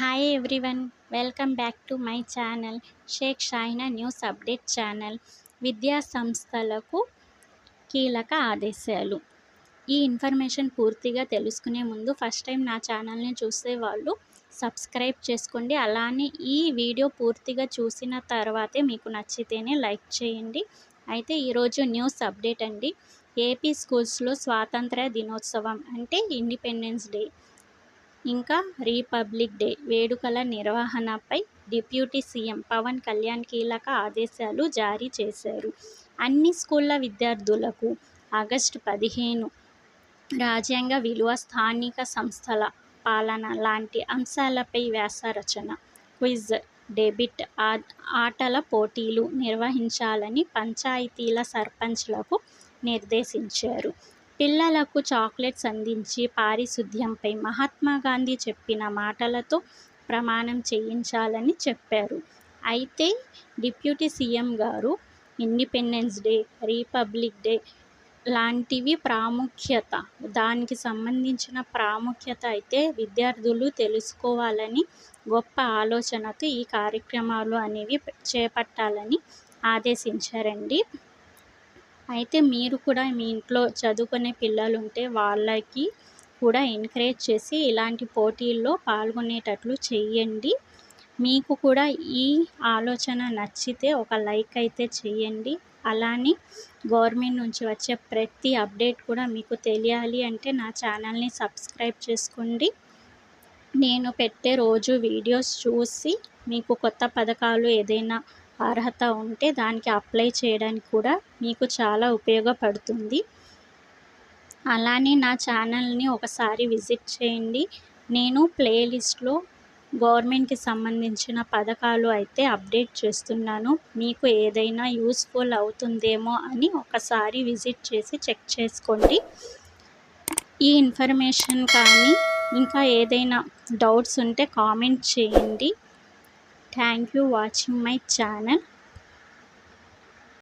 Hi everyone welcome back to my channel Shaik Shaina news update channel విద్యా సంస్థలకు కీలక ఆదేశాలు. ఈ ఇన్ఫర్మేషన్ పూర్తిగా తెలుసుకునే ముందు ఫస్ట్ టైం నా ఛానల్ని చూసే వాళ్ళు సబ్స్క్రైబ్ చేసుకోండి. అలానే ఈ వీడియో పూర్తిగా చూసిన తర్వాతే మీకు నచ్చితేనే లైక్ చేయండి. అయితే ఈరోజు న్యూస్ అప్డేట్ అండి. ఏపీ స్కూల్స్లో స్వాతంత్ర దినోత్సవం అంటే ఇండిపెండెన్స్ డే ఇంకా రిపబ్లిక్ డే వేడుకల నిర్వహణపై డిప్యూటీ సీఎం పవన్ కళ్యాణ్ కీలక ఆదేశాలు జారీ చేశారు. అన్ని స్కూళ్ళ విద్యార్థులకు ఆగస్టు పదిహేను రాజ్యాంగ విలువ స్థానిక సంస్థల పాలన లాంటి అంశాలపై వ్యాస రచన క్విజ్ డెబిట్ ఆటల పోటీలు నిర్వహించాలని పంచాయతీల సర్పంచ్లకు నిర్దేశించారు. పిల్లలకు చాక్లెట్స్ అందించి పారిశుద్ధ్యంపై మహాత్మా గాంధీ చెప్పిన మాటలతో ప్రమాణం చేయించాలని చెప్పారు. అయితే డిప్యూటీ సీఎం గారు ఇండిపెండెన్స్ డే రిపబ్లిక్ డే లాంటివి ప్రాముఖ్యత దానికి సంబంధించిన ప్రాముఖ్యత అయితే విద్యార్థులు తెలుసుకోవాలని గొప్ప ఆలోచనతో ఈ కార్యక్రమాలు అనేవి చేపట్టాలని ఆదేశించారండి. అయితే మీరు కూడా మీ ఇంట్లో చదువుకునే పిల్లలు ఉంటే వాళ్ళకి కూడా ఎంకరేజ్ చేసి ఇలాంటి పోటీల్లో పాల్గొనేటట్లు చెయ్యండి. మీకు కూడా ఈ ఆలోచన నచ్చితే ఒక లైక్ అయితే చేయండి అలానే గవర్నమెంట్ నుంచి వచ్చే ప్రతి అప్డేట్ కూడా మీకు తెలియాలి అంటే నా ఛానల్ని సబ్స్క్రైబ్ చేసుకోండి. నేను పెట్టే రోజు వీడియోస్ చూసి మీకు కొత్త పథకాలు ఏదైనా అర్హత ఉంటే దానికి అప్లై చేయడానికి కూడా మీకు చాలా ఉపయోగపడుతుంది. అలానే నా ఛానల్ని ఒకసారి విజిట్ చేయండి. నేను ప్లేలిస్ట్లో గవర్నమెంట్కి సంబంధించిన పథకాలు అయితే అప్డేట్ చేస్తున్నాను. మీకు ఏదైనా యూస్ఫుల్ అవుతుందేమో అని ఒకసారి విజిట్ చేసి చెక్ చేసుకోండి. ఈ ఇన్ఫర్మేషన్ కానీ ఇంకా ఏదైనా డౌట్స్ ఉంటే కామెంట్ చేయండి. Thank you watching my channel